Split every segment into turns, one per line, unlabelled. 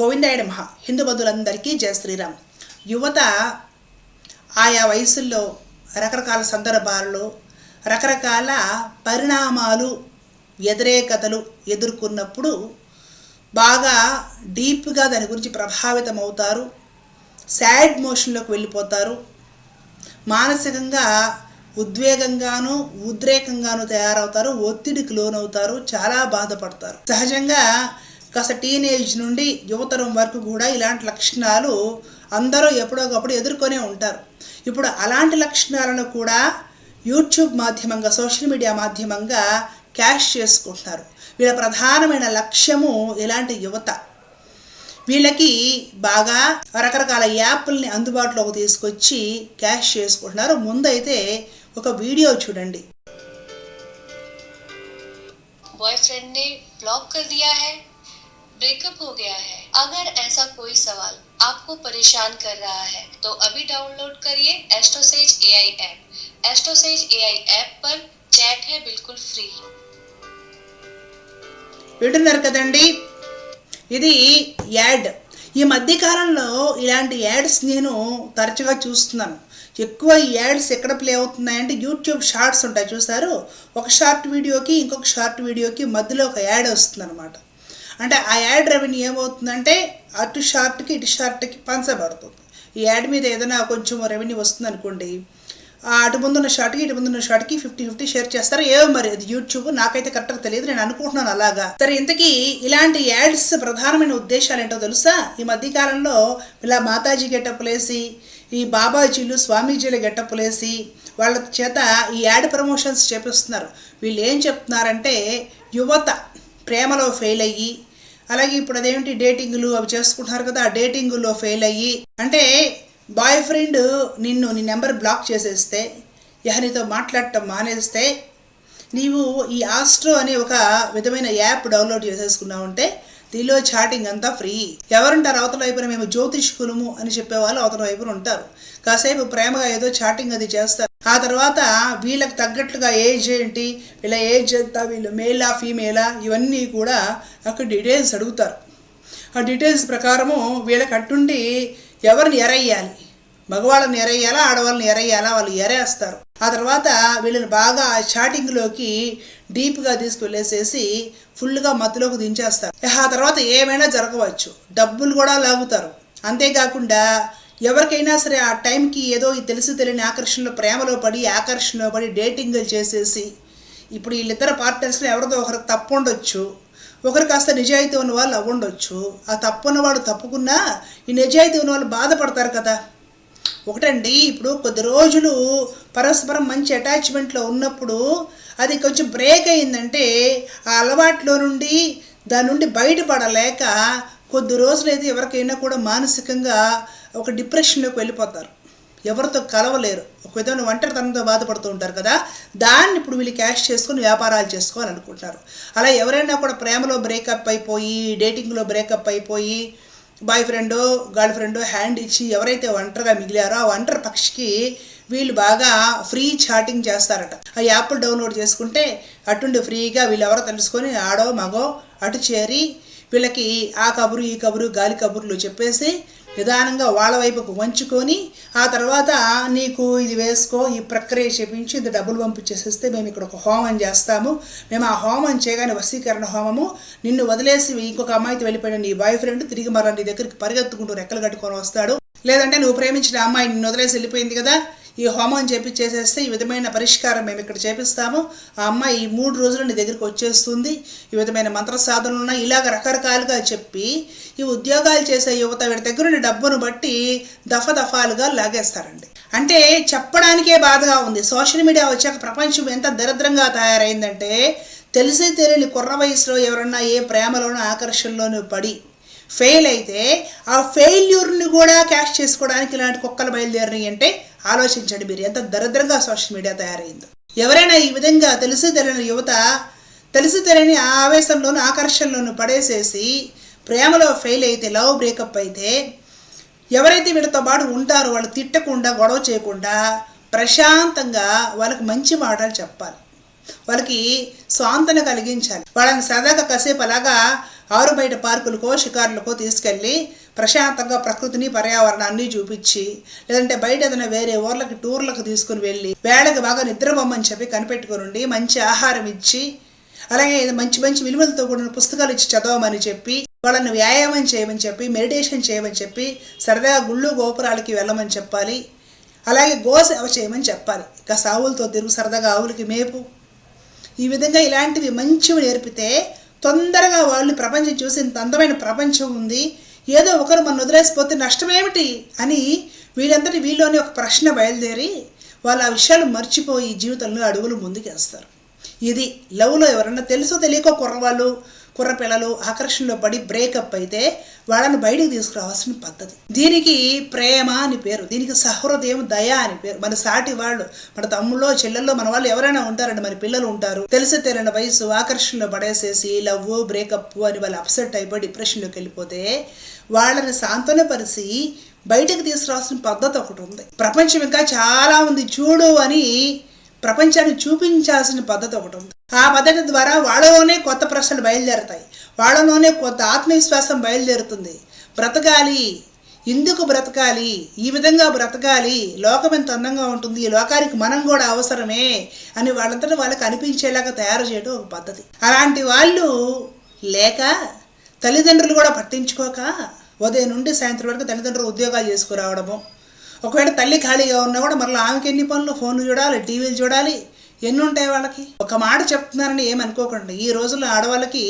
గోవిందాయుడు మహా హిందూ బంధువులందరికీ జయ శ్రీరామ్. యువత ఆయా వయసుల్లో రకరకాల సందర్భాలలో రకరకాల పరిణామాలు వ్యతిరేకతలు ఎదుర్కొన్నప్పుడు బాగా డీప్గా దాని గురించి ప్రభావితం అవుతారు సాడ్ మోషన్లోకి వెళ్ళిపోతారు మానసికంగా ఉద్వేగంగాను ఉద్రేకంగాను తయారవుతారు ఒత్తిడికి లోనవుతారు చాలా బాధపడతారు. సహజంగా కాస్త టీనేజ్ నుండి యువతరం వరకు కూడా ఇలాంటి లక్షణాలు అందరూ ఎప్పుడోకప్పుడు ఎదుర్కొనే ఉంటారు. ఇప్పుడు అలాంటి లక్షణాలను కూడా యూట్యూబ్ మాధ్యమంగా సోషల్ మీడియా మాధ్యమంగా క్యాష్ చేసుకుంటున్నారు. వీళ్ళ ప్రధానమైన లక్ష్యము ఇలాంటి యువత. వీళ్ళకి బాగా రకరకాల యాప్ల్ని అందుబాటులోకి తీసుకొచ్చి క్యాష్ చేసుకుంటున్నారు. ముందైతే ఒక వీడియో చూడండి.
బాయ్ బ్లాక్ కర్ దియా హై ब्रेकअप हो गया है अगर ऐसा कोई सवाल आपको परेशान कर रहा है तो अभी डाउनलोड करिए AstroSage AI app AstroSage AI app पर चैट है बिल्कुल फ्री
వింటున్నారు కదండి ఇది యాడ్ ఈ మధ్యకాలంలో ఇలాంటి యాడ్స్ నేను తరచుగా చూస్తున్నాను ఎక్కువ ఈ యాడ్స్ ఎక్కడ ప్లే అవుతున్నాయంటే యూట్యూబ్ షార్ట్స్ ఉంటాయి చూసారు ఒక షార్ట్ వీడియోకి ఇంకొక షార్ట్ వీడియోకి మధ్యలో ఒక యాడ్ వస్తుంది అనమాట అంటే ఆ యాడ్ రెవెన్యూ ఏమవుతుందంటే అటు షార్ట్కి ఇటు షార్ట్కి పంచబడుతుంది ఈ యాడ్ మీద ఏదైనా కొంచెం రెవెన్యూ వస్తుంది అనుకోండి ఆ అటు ముందున్న షార్ట్కి ఇటు ముందున్న షార్ట్కి ఫిఫ్టీ ఫిఫ్టీ షేర్ చేస్తారు. ఏమో మరి అది యూట్యూబ్ నాకైతే కరెక్ట్గా తెలియదు నేను అనుకుంటున్నాను అలాగా. సరే ఇంతకీ ఇలాంటి యాడ్స్ ప్రధానమైన ఉద్దేశాలు ఏంటో తెలుసా? ఈ మధ్యకాలంలో ఇలా మాతాజీ గెట్టప్పులేసి ఈ బాబాజీలు స్వామీజీల గెట్టప్పులేసి వాళ్ళ చేత ఈ యాడ్ ప్రమోషన్స్ చేపిస్తున్నారు. వీళ్ళు ఏం చెప్తున్నారంటే యువత ప్రేమలో ఫెయిల్ అయ్యి అలాగే ఇప్పుడు అదేమిటి డేటింగ్లు అవి చేసుకుంటున్నారు కదా ఆ డేటింగ్లో ఫెయిల్ అయ్యి అంటే బాయ్ ఫ్రెండ్ నిన్ను నీ నెంబర్ బ్లాక్ చేసేస్తే ఎవరితో మాట్లాడటం మానేస్తే నీవు ఈ ఆస్ట్రో అనే ఒక విధమైన యాప్ డౌన్లోడ్ చేసేసుకున్నావంటే దీనిలో చాటింగ్ అంతా ఫ్రీ ఎవరుంటారు అవతల వైపున? మేము జ్యోతిష్ కులము అని చెప్పేవాళ్ళు అవతల వైపున ఉంటారు. కాసేపు ప్రేమగా ఏదో చాటింగ్ అది చేస్తారు. ఆ తర్వాత వీళ్ళకి తగ్గట్లుగా ఏజ్ ఏంటి వీళ్ళ ఏజ్ ఎంత వీళ్ళు మేలా ఫీమేలా ఇవన్నీ కూడా అక్కడ డీటెయిల్స్ అడుగుతారు. ఆ డీటెయిల్స్ ప్రకారము వీళ్ళకి అట్టుండి ఎవరిని ఎరయ్యాలి మగవాళ్ళని ఎరయ్యాలా ఆడవాళ్ళని ఎరయ్యాలా వాళ్ళు ఎరేస్తారు. ఆ తర్వాత వీళ్ళని బాగా చాటింగ్లోకి డీప్గా తీసుకువెళ్ళేసేసి ఫుల్గా మత్తులోకి దించేస్తారు. ఆ తర్వాత ఏమైనా జరగవచ్చు. డబ్బులు కూడా లాగుతారు. అంతేకాకుండా ఎవరికైనా సరే ఆ టైంకి ఏదో ఈ తెలిసి తెలియని ఆకర్షణలో ప్రేమలో పడి ఆకర్షణలో పడి డేటింగ్లు చేసేసి ఇప్పుడు వీళ్ళిద్దరు పార్ట్నర్స్లో ఎవరిదో ఒకరికి తప్పు ఉండొచ్చు ఒకరు కాస్త నిజాయితీ ఉన్న వాళ్ళు అవ్వండొచ్చు. ఆ తప్పు ఉన్నవాడు తప్పుకున్నా ఈ నిజాయితీ ఉన్న వాళ్ళు బాధపడతారు కదా. ఒకటండి ఇప్పుడు కొద్ది రోజులు పరస్పరం మంచి అటాచ్మెంట్లో ఉన్నప్పుడు అది కొంచెం బ్రేక్ అయిందంటే ఆ అలవాట్లో నుండి దాని నుండి బయటపడలేక కొద్ది రోజులైతే ఎవరికైనా కూడా మానసికంగా ఒక డిప్రెషన్లోకి వెళ్ళిపోతారు. ఎవరితో కలవలేరు. ఒక విధమైన ఒంటరితనంతో బాధపడుతూ ఉంటారు కదా దాన్ని ఇప్పుడు వీళ్ళు క్యాష్ చేసుకొని వ్యాపారాలు చేసుకోవాలనుకుంటారు అలా ఎవరైనా కూడా ప్రేమలో బ్రేకప్ అయిపోయి డేటింగ్లో బ్రేకప్ అయిపోయి boyfriend girl friend hand ఇచ్చి ఎవరైతే ఒంటరిగా మిగిలారో ఆ ఒంటరి పక్షికి వీళ్ళు బాగా ఫ్రీ చాటింగ్ చేస్తారట. ఆ యాప్లు డౌన్లోడ్ చేసుకుంటే అటుండి ఫ్రీగా వీళ్ళు ఎవరో తెలుసుకొని ఆడో మగో అటు చేరి వీళ్ళకి ఆ కబురు ఈ కబురు గాలి కబుర్లు చెప్పేసి నిదానంగా వాళ్ళ వైపుకు వంచుకొని ఆ తర్వాత నీకు ఇది వేసుకో ఈ ప్రక్రియ చేపించి ఇది డబ్బులు పంపించేసేస్తే మేము ఇక్కడ ఒక హోమం చేస్తాము. మేము ఆ హోమం చేయగానే వశీకరణ హోమము. నిన్ను వదిలేసి ఇంకొక అమ్మాయితో వెళ్ళిపోయిన నీ బాయ్ ఫ్రెండ్ తిరిగి మరలా నీ దగ్గరికి పరిగెత్తుకుంటూ రెక్కలు కట్టుకొని వస్తాడు. లేదంటే నువ్వు ప్రేమించిన అమ్మాయి నిన్ను వదిలేసి వెళ్ళిపోయింది కదా? ఈ హోమం చేపించేసేస్తే ఈ విధమైన పరిష్కారం మేము ఇక్కడ చేపిస్తాము. ఆ అమ్మాయి ఈ మూడు రోజులు నీ దగ్గరికి వచ్చేస్తుంది. ఈ విధమైన మంత్ర సాధనలు ఉన్నాయి. ఇలాగ రకరకాలుగా చెప్పి ఈ ఉద్యోగాలు చేసే యువత వీడి దగ్గర ఉన్న డబ్బును బట్టి దఫ దఫాలుగా లాగేస్తారండి. అంటే చెప్పడానికే బాధగా ఉంది. సోషల్ మీడియా వచ్చాక ప్రపంచం ఎంత దరిద్రంగా తయారైందంటే తెలిసి తెలియని కుర్ర వయసులో ఎవరన్నా ఏ ప్రేమలోనూ ఆకర్షణలోనూ పడి ఫెయిల్ అయితే ఆ ఫెయిల్యూర్ని కూడా క్యాష్ చేసుకోవడానికి ఇలాంటి కుక్కలు బయలుదేరినాయి అంటే ఆలోచించండి మీరు. ఎంత దరిద్రంగా సోషల్ మీడియా తయారైందో. ఎవరైనా ఈ విధంగా తెలిసి తెలియని యువత తెలిసి తెలియని ఆ ఆవేశంలోను ఆకర్షణలోను పడేసేసి ప్రేమలో ఫెయిల్ అయితే లవ్ బ్రేకప్ అయితే ఎవరైతే వీళ్ళతో పాటు ఉంటారో వాళ్ళు తిట్టకుండా గొడవ చేయకుండా ప్రశాంతంగా వాళ్ళకి మంచి మాటలు చెప్పాలి. వాళ్ళకి స్వాంతన కలిగించాలి. వాళ్ళని సరదాగా కాసేపు అలాగా ఆరు బయట పార్కులకో షికారులకో తీసుకెళ్ళి ప్రశాంతంగా ప్రకృతిని పర్యావరణాన్ని చూపించి లేదంటే బయట ఏదైనా వేరే ఊర్లకి టూర్లకు తీసుకుని వెళ్ళి వేళకి బాగా నిద్రపోమని చెప్పి కనిపెట్టుకుని ఉండి మంచి ఆహారం ఇచ్చి అలాగే మంచి మంచి విలువలతో కూడిన పుస్తకాలు ఇచ్చి చదవమని చెప్పి వాళ్ళని వ్యాయామం చేయమని చెప్పి మెడిటేషన్ చేయమని చెప్పి సరదాగా గుళ్ళు గోపురాలకి వెళ్ళమని చెప్పాలి. అలాగే గోసేవ చేయమని చెప్పాలి. ఇక సావులతో తిరుగు సరదాగా ఆవులకి మేపు. ఈ విధంగా ఇలాంటివి మంచివి నేర్పితే తొందరగా వాళ్ళు ప్రపంచం చూసి ఇంత అందమైన ప్రపంచం ఉంది. ఏదో ఒకరు మన వదిలేసిపోతే నష్టమేమిటి అని వీళ్ళంతటి వీళ్ళలోని ఒక ప్రశ్న బయలుదేరి వాళ్ళు ఆ విషయాలు మర్చిపోయి జీవితంలో అడుగులు ముందుకేస్తారు ఇది లవ్లో ఎవరన్నా తెలుసో తెలియకో కుర్రవాళ్ళు కుర్రపిల్లలు ఆకర్షణలో పడి బ్రేకప్ అయితే వాళ్ళని బయటికి తీసుకురావాల్సిన పద్ధతి. దీనికి ప్రేమ అని పేరు దీనికి సహృదయం దయ అని పేరు. మన సాటి వాళ్ళు మన తమ్ముళ్ళో చెల్లెల్లో మన వాళ్ళు ఎవరైనా ఉంటారండి మన పిల్లలు ఉంటారు. తెలిసి తెలియని వయసు ఆకర్షణలో పడేసేసి లవ్ బ్రేకప్ అని వాళ్ళు అప్సెట్ అయిపోయి డిప్రెషన్లోకి వెళ్ళిపోతే వాళ్ళని సాంతనపరిచి బయటకు తీసుకురావాల్సిన పద్ధతి ఒకటి ఉంది. ప్రపంచం ఇంకా చాలా ఉంది. చూడు అని ప్రపంచాన్ని చూపించాల్సిన పద్ధతి ఒకటి ఉంది. ఆ పద్ధతి ద్వారా వాళ్ళలోనే కొత్త ప్రశ్నలు బయలుదేరుతాయి. వాళ్ళలోనే కొత్త ఆత్మవిశ్వాసం బయలుదేరుతుంది. బ్రతకాలి. ఎందుకు బ్రతకాలి? ఈ విధంగా బ్రతకాలి. లోకం ఎంత అందంగా ఉంటుంది. ఈ లోకానికి మనం కూడా అవసరమే అని వాళ్ళంతటా వాళ్ళకి అనిపించేలాగా తయారు చేయడం ఒక పద్ధతి. అలాంటి వాళ్ళు లేక తల్లిదండ్రులు కూడా పట్టించుకోక ఉదయం నుండి సాయంత్రం వరకు తల్లిదండ్రులు ఉద్యోగాలు చేసుకురావడము. ఒకవేళ తల్లి ఖాళీగా ఉన్నా కూడా మరలా ఆమెకి ఎన్ని పనులు? ఫోన్లు చూడాలి టీవీలు చూడాలి. ఎన్ని ఉంటాయి వాళ్ళకి? ఒక మాట చెప్తున్నారని ఏమనుకోకండి ఈ రోజుల్లో ఆడవాళ్ళకి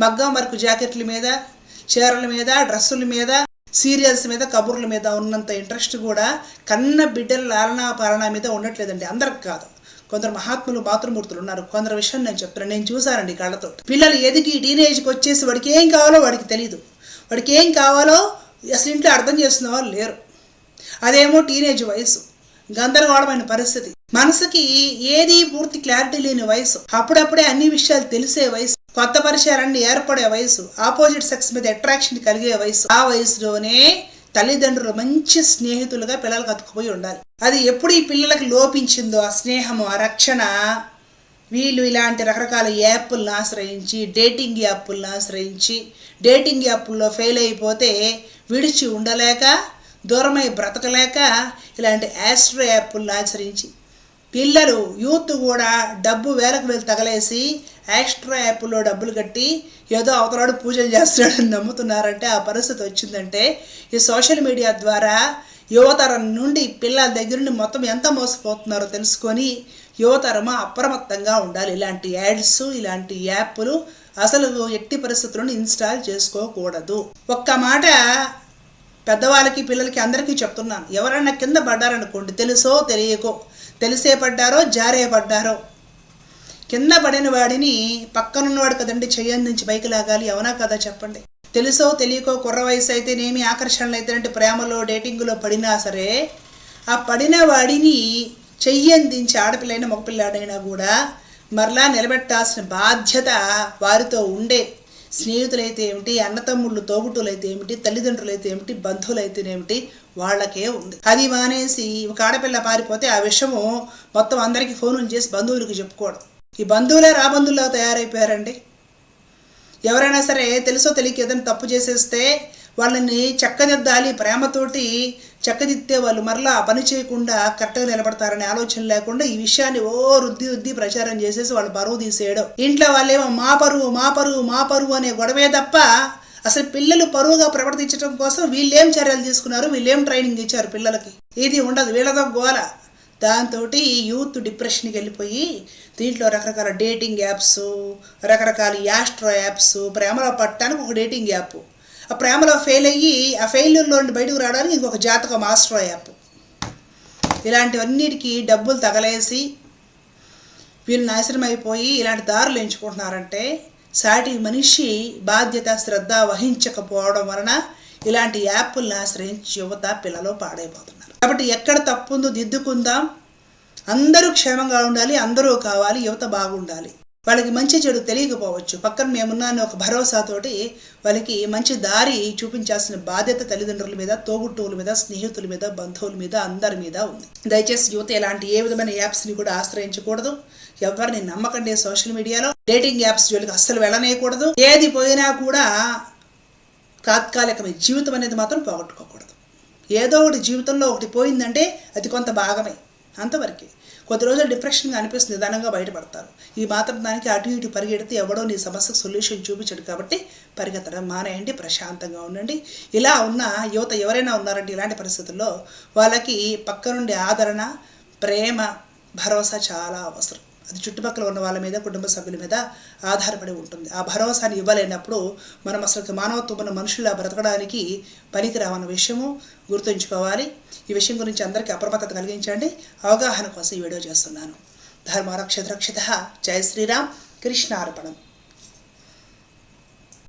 మగ్గం వర్క్ జాకెట్ల మీద చీరల మీద డ్రెస్సుల మీద సీరియల్స్ మీద కబుర్ల మీద ఉన్నంత ఇంట్రెస్ట్ కూడా కన్న బిడ్డల లాలనా పాలన మీద ఉండట్లేదండి. అందరికి కాదు. కొందరు మహాత్ములు మాతృమూర్తులు ఉన్నారు. కొందరు విషయం నేను చెప్తున్నాను నేను చూశానండి కళ్ళతో. పిల్లలు ఎదిగి టీనేజ్కి వచ్చేసి వాడికి ఏం కావాలో వాడికి తెలియదు వాడికి ఏం కావాలో అసలు ఇంట్లో అర్థం చేస్తున్న వాళ్ళు లేరు. అదేమో టీనేజ్ వయసు గందరగోళమైన పరిస్థితి. మనసుకి ఏది పూర్తి క్లారిటీ లేని వయసు అప్పుడప్పుడే అన్ని విషయాలు తెలిసే వయసు కొత్త పరిచయాలన్నీ ఏర్పడే వయసు ఆపోజిట్ సెక్స్ మీద అట్రాక్షన్ కలిగే వయసు ఆ వయసులోనే తల్లిదండ్రులు మంచి స్నేహితులుగా పిల్లలకు అతుకుపోయి ఉండాలి. అది ఎప్పుడు ఈ పిల్లలకు లోపించిందో ఆ స్నేహము ఆ రక్షణ వీళ్ళు ఇలాంటి రకరకాల యాప్లను ఆశ్రయించి డేటింగ్ యాప్లను ఆశ్రయించి డేటింగ్ యాప్ల్లో ఫెయిల్ అయిపోతే విడిచి ఉండలేక దూరమై బ్రతకలేక ఇలాంటి యాస్ట్రో యాప్లను ఆచరించి పిల్లలు యూత్ కూడా డబ్బు వేలకు వేలు తగలేసి ఎక్స్ట్రా యాప్లో డబ్బులు కట్టి ఏదో అవతలాడు పూజలు చేస్తున్నాడని నమ్ముతున్నారంటే ఆ పరిస్థితి వచ్చిందంటే ఈ సోషల్ మీడియా ద్వారా యువతరం నుండి పిల్లల దగ్గర నుండి మొత్తం ఎంత మోసపోతున్నారో తెలుసుకొని యువతరము అప్రమత్తంగా ఉండాలి. ఇలాంటి యాడ్స్ ఇలాంటి యాప్లు అసలు ఎట్టి పరిస్థితులను ఇన్స్టాల్ చేసుకోకూడదు. ఒక్క మాట పెద్దవాళ్ళకి పిల్లలకి అందరికీ చెప్తున్నాను. ఎవరైనా కింద పడ్డారనుకోండి తెలుసో తెలియకో తెలిసే పడ్డారో జారే పడ్డారో కింద పడిన వాడిని పక్కనున్నవాడు కదండి చెయ్యందించి పైకి లాగాలి అవునా కదా చెప్పండి? తెలుసో తెలియకో కుర్ర వయసు అయితేనేమి ఆకర్షణలు అయితేనంటే ప్రేమలో డేటింగ్లో పడినా సరే ఆ పడిన వాడిని చెయ్యందించి ఆడపిల్లైన మగపిల్లాడైనా కూడా మరలా నిలబెట్టాల్సిన బాధ్యత వారితో ఉండే స్నేహితులైతే ఏమిటి అన్నతమ్ముళ్ళు తోబుట్టులైతే ఏమిటి తల్లిదండ్రులైతే ఏమిటి బంధువులైతేనేమిటి వాళ్ళకే ఉంది. అది మానేసి ఒక ఆడపిల్ల పారిపోతే ఆ విషయము మొత్తం అందరికీ ఫోన్లు చేసి బంధువులకు చెప్పుకోవడం. ఈ బంధువులే రాబంధువులా తయారైపోయారండి. ఎవరైనా సరే తెలుసో తెలియక ఏదైనా తప్పు చేసేస్తే వాళ్ళని చక్కదిద్దాలి ప్రేమతోటి చక్కదిద్దే వాళ్ళు మరలా పని చేయకుండా కరెక్ట్గా నిలబడతారనే ఆలోచన లేకుండా ఈ విషయాన్ని ఓ రుద్ది రుద్ది ప్రచారం చేసేసి వాళ్ళు పరువు తీసేయడం. ఇంట్లో వాళ్ళేమో మా పరువు మా పరువు మా పరువు అనే గొడవే తప్ప అసలు పిల్లలు పరువుగా ప్రవర్తించడం కోసం వీళ్ళేం చర్యలు తీసుకున్నారు? వీళ్ళేం ట్రైనింగ్ ఇచ్చారు పిల్లలకి? ఇది ఉండదు వీళ్ళతో గోల. దాంతో యూత్ డిప్రెషన్కి వెళ్ళిపోయి దీంట్లో రకరకాల డేటింగ్ యాప్స్ రకరకాల యాస్ట్రో యాప్స్ ప్రేమలో పట్టడానికి ఒక డేటింగ్ యాప్. ఆ ప్రేమలో ఫెయిల్ అయ్యి ఆ ఫెయిల్యూర్లో నుండి బయటకు రావడానికి ఇంకొక జాతకం ఆస్ట్రో యాప్. ఇలాంటివన్నిటికీ డబ్బులు తగలేసి వీళ్ళు నాశనం అయిపోయి ఇలాంటి దారులు ఎంచుకుంటున్నారంటే సాటి మనిషి బాధ్యత శ్రద్ధ వహించకపోవడం వలన ఇలాంటి యాప్లను ఆశ్రయించి యువత పిల్లలు పాడైపోతున్నారు. కాబట్టి ఎక్కడ తప్పుందో దిద్దుకుందాం. అందరూ క్షేమంగా ఉండాలి అందరూ కావాలి యువత బాగుండాలి. వాళ్ళకి మంచి చెడు తెలియకపోవచ్చు. పక్కన మేమున్నాను ఒక భరోసాతోటి వాళ్ళకి మంచి దారి చూపించాల్సిన బాధ్యత తల్లిదండ్రుల మీద తోబుట్టువుల మీద స్నేహితుల మీద బంధువుల మీద అందరి మీద ఉంది. దయచేసి యువత ఇలాంటి ఏ విధమైన యాప్స్ని కూడా ఆశ్రయించకూడదు. ఎవరిని నమ్మకండి సోషల్ మీడియాలో. డేటింగ్ యాప్స్ జోలికి అస్సలు వెళ్ళనేయకూడదు. ఏది పోయినా కూడా తాత్కాలికమైన జీవితం అనేది మాత్రం పోగొట్టుకోకూడదు. ఏదో ఒకటి జీవితంలో ఒకటి పోయిందంటే అది కొంత భాగమే అంతవరకే. కొద్ది రోజులు డిప్రెషన్గా అనిపిస్తుంది నిదానంగా బయటపడతారు. ఈ మాత్రం దానికి అటు ఇటు పరిగెడితే ఎవడో నీ సమస్యకు సొల్యూషన్ చూపించడు కాబట్టి పరిగెత్తడం. మానేయండి ప్రశాంతంగా ఉండండి. ఇలా ఉన్న యువత ఎవరైనా ఉన్నారంటే ఇలాంటి పరిస్థితుల్లో వాళ్ళకి పక్క నుండి ఆదరణ ప్రేమ భరోసా చాలా అవసరం. అది చుట్టుపక్కల ఉన్న వాళ్ళ మీద కుటుంబ సభ్యుల మీద ఆధారపడి ఉంటుంది. ఆ భరోసాని ఇవ్వలేనప్పుడు మనం అసలు మానవత్వం ఉన్న మనుషులా బ్రతకడానికి పనికిరావన్న విషయము గుర్తుంచుకోవాలి. ఈ విషయం గురించి అందరికీ అప్రమత్తత కలిగించండి. అవగాహన కోసం ఈ వీడియో చేస్తున్నాను. ధర్మరక్షత రక్షిత. జయ శ్రీరామ్. కృష్ణార్పణం.